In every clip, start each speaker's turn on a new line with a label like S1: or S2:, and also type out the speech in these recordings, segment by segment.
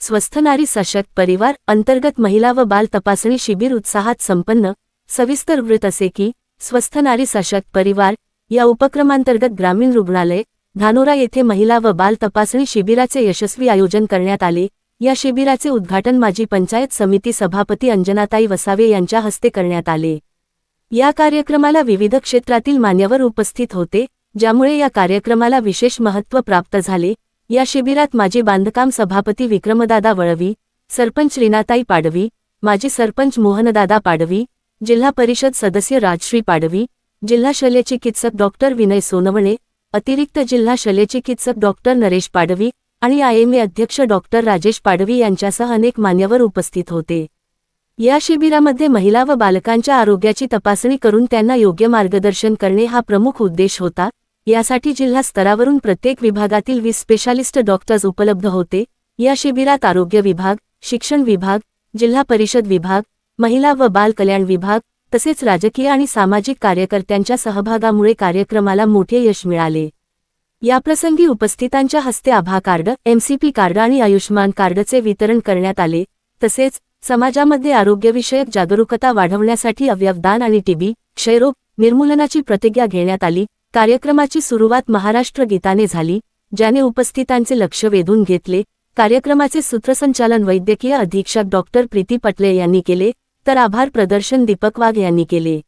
S1: स्वस्थ नारी सशक्त परिवार अंतर्गत महिला व बाल तपासणी शिबिर उत्साहात संपन्न सविस्तर वृत्त असे की स्वस्थ नारी सशक्त परिवार या उपक्रमांतर्गत ग्रामीण रुग्णालय धानोरा येथे महिला व बाल तपासणी शिबिराचे यशस्वी आयोजन करण्यात आले. या शिबिराचे उद्घाटन माजी पंचायत समिती सभापती अंजनाताई वसावे यांच्या हस्ते करण्यात आले. या कार्यक्रमाला विविध क्षेत्रातील मान्यवर उपस्थित होते ज्यामुळे या कार्यक्रमाला विशेष महत्त्व प्राप्त झाले. या शिबिरात माजी बांधकाम सभापती विक्रमदादा वळवी सरपंच श्रीनाताई पाडवी माजी सरपंच मोहनदादा पाडवी जिल्हा परिषद सदस्य राजश्री पाडवी जिल्हा शल्यचिकित्सक डॉक्टर विनय सोनवणे अतिरिक्त जिल्हा शल्यचिकित्सक डॉक्टर नरेश पाडवी आणि आयएमए अध्यक्ष डॉक्टर राजेश पाडवी यांच्यासह अनेक मान्यवर उपस्थित होते. या शिबिरामध्ये महिला व बालकांच्या आरोग्याची तपासणी करून त्यांना योग्य मार्गदर्शन करणे हा प्रमुख उद्देश होता. यासाठी जिल्हा स्तरावरून प्रत्येक विभागातील वीस स्पेशालिस्ट डॉक्टर्स उपलब्ध होते. या शिबिरात आरोग्य विभाग शिक्षण विभाग जिल्हा परिषद विभाग महिला व बाल कल्याण विभाग तसेच राजकीय आणि सामाजिक कार्यकर्त्यांच्या सहभागामुळे कार्यक्रमाला मोठे यश मिळाले. याप्रसंगी उपस्थितांच्या हस्ते आभा कार्ड एमसीपी कार्ड आणि आयुष्मान कार्डचे वितरण करण्यात आले. तसेच समाजामध्ये आरोग्यविषयक जागरूकता वाढवण्यासाठी अवयवदान आणि टीबी क्षयरोग निर्मूलनाची प्रतिज्ञा घेण्यात आली. कार्यक्रमाची सुरुवात महाराष्ट्र गीताने झाली ज्याने उपस्थितांचे लक्ष वेधून घेतले. कार्यक्रमाचे सूत्रसंचालन वैद्यकीय अधीक्षक डॉक्टर प्रीती पटले यांनी केले तर आभार प्रदर्शन दीपक वाघ यांनी केले.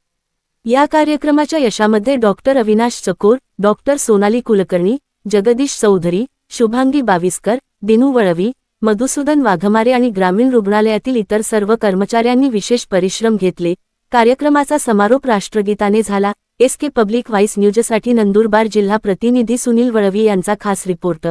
S1: या कार्यक्रमाच्या यशामध्ये डॉक्टर अविनाश चकोर डॉक्टर सोनाली कुलकर्णी जगदीश चौधरी शुभांगी बाविस्कर दिनू वळवी मधुसूदन वाघमारे आणि ग्रामीण रुग्णालयातील इतर सर्व कर्मचाऱ्यांनी विशेष परिश्रम घेतले. कार्यक्रमाचा समारोप राष्ट्रगीताने झाला. एस के पब्लिक व्हाईस न्यूजसाठी नंदुरबार जिल्हा प्रतिनिधी सुनील वळवी यांचा खास रिपोर्ट.